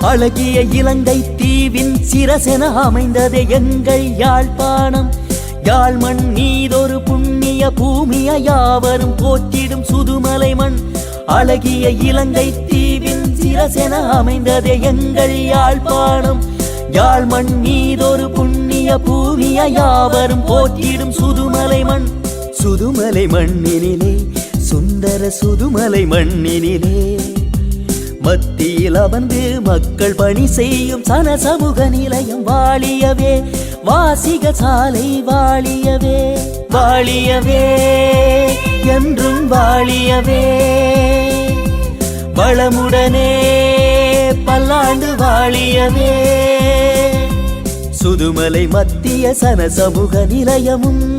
அழகிய இலங்கை தீவின் சிரசென அமைந்ததே எங்கள் யாழ்ப்பாணம். யாழ் மண் நீதொரு புண்ணிய பூமிய யாவரும் போற்றிடும் சுதுமலை மண். அழகிய இலங்கை தீவின் சிரசென அமைந்ததே எங்கள் யாழ்ப்பாணம். யாழ் மண் மீதொரு புண்ணிய பூமிய யாவரும் போற்றிடும் சுதுமலை மண். சுதுமலை மண்ணினிலே சுந்தர சுதுமலை மண்ணினிலே. மத்தியில் அமர்ந்து மக்கள் பணி செய்யும் சன சமூக நிலையம் வாழியவே. வாசிக சாலை வாழியவே. வாழியவே. என்றும் வாழியவே. வளமுடனே பல்லாண்டு வாழியவே. சுதுமலை மத்திய சன சமூக நிலையமும்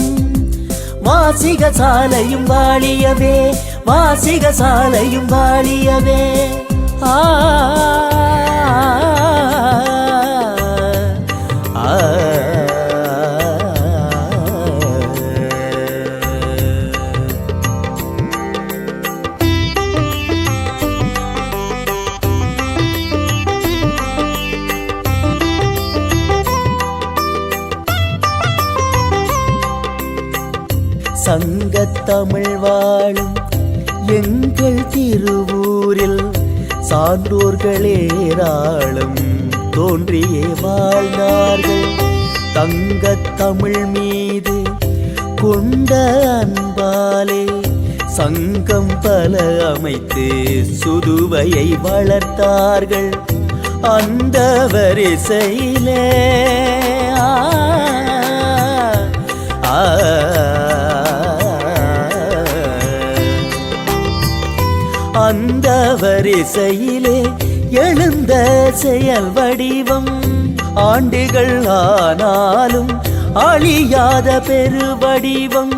வாசிக சாலையும் வாழியவே. வாசிக சாலையும் வாழியவே. சங்கத்தமிழ் வாழும் எங்கள் திருவூரில் சான்றோர்களேராளம் தோன்றியே வாழ்ந்தார்கள். தங்கத்தமிழ் மீது கொண்ட அன்பாலே சங்கம் பல அமைத்து சுதுவையை வளர்த்தார்கள். அந்த வரிசையிலே ஆ. அந்த வரிசையிலே எழுந்த செயல் வடிவம். ஆண்டுகள் ஆனாலும் அழியாத பெருவடிவம்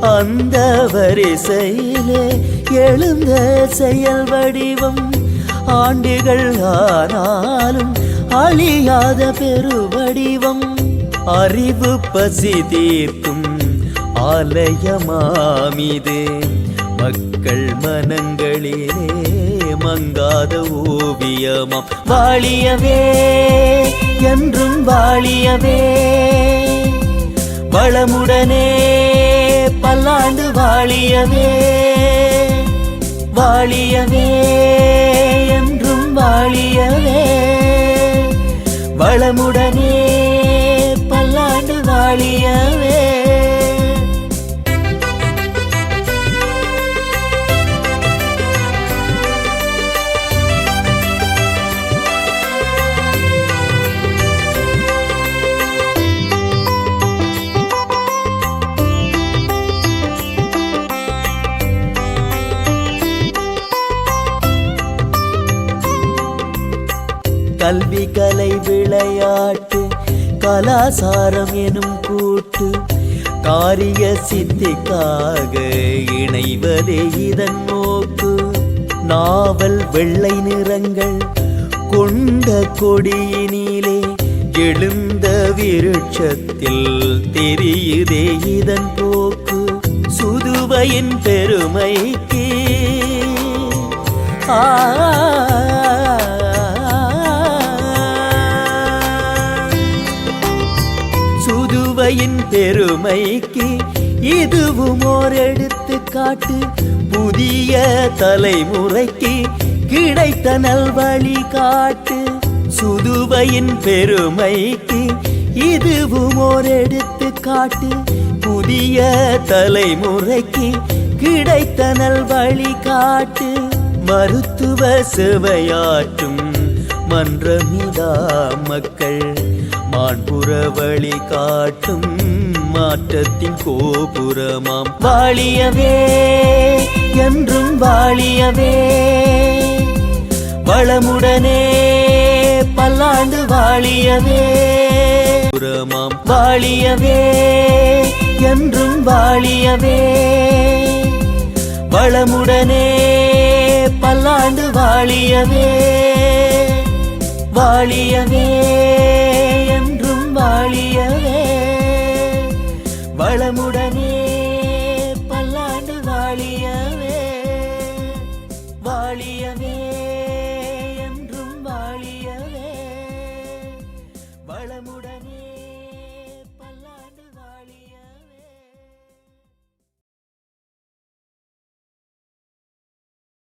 அந்த வரிசையிலே எழுந்த செயல் வடிவம். ஆண்டுகள் ஆனாலும் அழியாத பெருவடிவம் அறிவு பசி தீர்க்கும் ஆலயமாமிது. மக்கள் மனங்கள் மகளிரே மங்காத ஓவியமாம் வாழியவே என்றும் வாழியவே. வளமுடனே பல்லாண்டு வாழியவே. வாழியவே என்றும் வாழியவே. வளமுடனே பல்லாண்டு வாழியவே. கல்வி கலை விளையாட்டு கலாசாரம் எனும் கூட்டு காரிய சித்திக்காக இணைவதே இதன் நோக்கு. நாவல் வெள்ளை நிறங்கள் கொண்ட கொடியினிலே எழுந்த விருட்சத்தில் தெரியுதே இதன் போக்கு. சுதுவையின் பெருமைக்கு. ஆ சுதுவையின் பெருமைக்கு இதுவும் ஓர் எடுத்துக்காட்டு. புதிய தலைமுறைக்கு கிடைத்த நல்வழி காட்டு. சுதுவையின் பெருமைக்கு இதுவும் ஓர் எடுத்துக்காட்டு. புதிய தலைமுறைக்கு கிடைத்த நல்வழி காட்டு. மருத்துவ சேவையாற்றும் மன்றமிதா மக்கள் மாண்புற வழி காட்டும் மாற்றத்தின் கோபுரமாம். வாழியவே என்றும் வாழியவே வளமுடனே பல்லாண்டு வாழியவே. புறமாம். வாழியவே என்றும் வாழியவே வளமுடனே பல்லாண்டு வாழியவே. வாழியவே வாழியவே வளமுடனே பல்லாண்டு வாழியவே. வாழியவே.